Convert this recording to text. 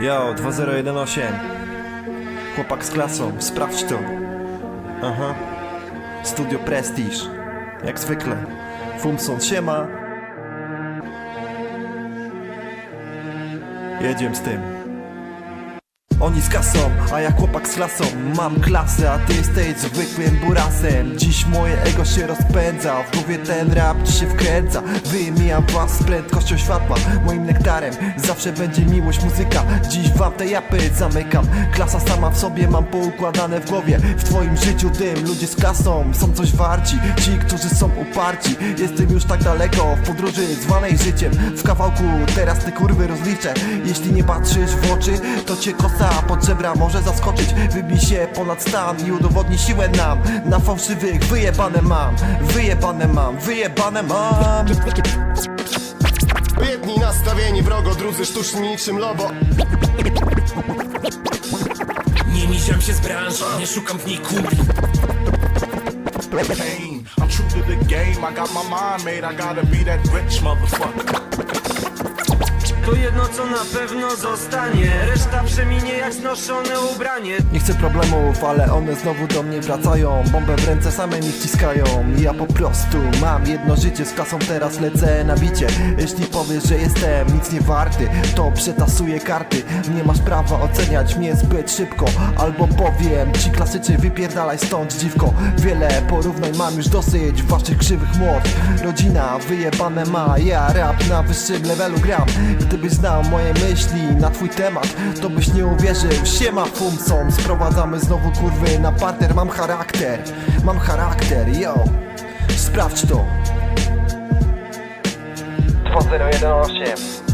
Yo, 2018 Chłopak z klasą, sprawdź to. Aha. Studio Prestige. Jak zwykle. Fumson siema. Jedziemy z tym oni z kasą, a ja chłopak z klasą Mam klasę, a ty jesteś zwykłym burasem. Dziś moje ego się rozpędza W głowie ten rap ci się wkręca. Wymijam was z prędkością światła Moim nektarem. Zawsze będzie miłość muzyka. Dziś wam te japy zamykam. Klasa sama w sobie mam poukładane w głowie. W twoim życiu dym, ludzie z klasą Są coś warci, ci, którzy są uparci. Jestem już tak daleko w podróży zwanej życiem. W kawałku teraz te kurwy rozliczę. Jeśli nie patrzysz w oczy, to cię kosa pod żebra może zaskoczyć Wybij się ponad stan i udowodni siłę nam Na fałszywych wyjebane mam, wyjebane mam, wyjebane mam Jedni nastawieni wrogo, drudzy sztuczni niczym lobo Nie misiam się z branży, nie szukam w niej kumpli pain. I'm true to the game. I got my mind made. I gotta be that rich motherfucker. To jedno co na pewno zostanie. Reszta przeminie jak znoszone ubranie. Nie chcę problemów, ale one znowu do mnie wracają. Bombę w ręce same mi wciskają. Ja po prostu mam jedno życie Z klasą teraz lecę na bicie. Jeśli powiesz, że jestem nic nie warty To przetasuję karty. Nie masz prawa oceniać mnie zbyt szybko. Albo powiem ci klasyczy Wypierdalaj stąd dziwko. Wiele porównań mam już dosyć Waszych krzywych mord Rodzina wyjebane ma Ja rap na wyższym levelu gram. Gdybyś znał moje myśli na twój temat To byś nie uwierzył. Siema Fumson Sprowadzamy znowu kurwy na parter. Mam charakter Mam charakter, yo. Sprawdź to. 2018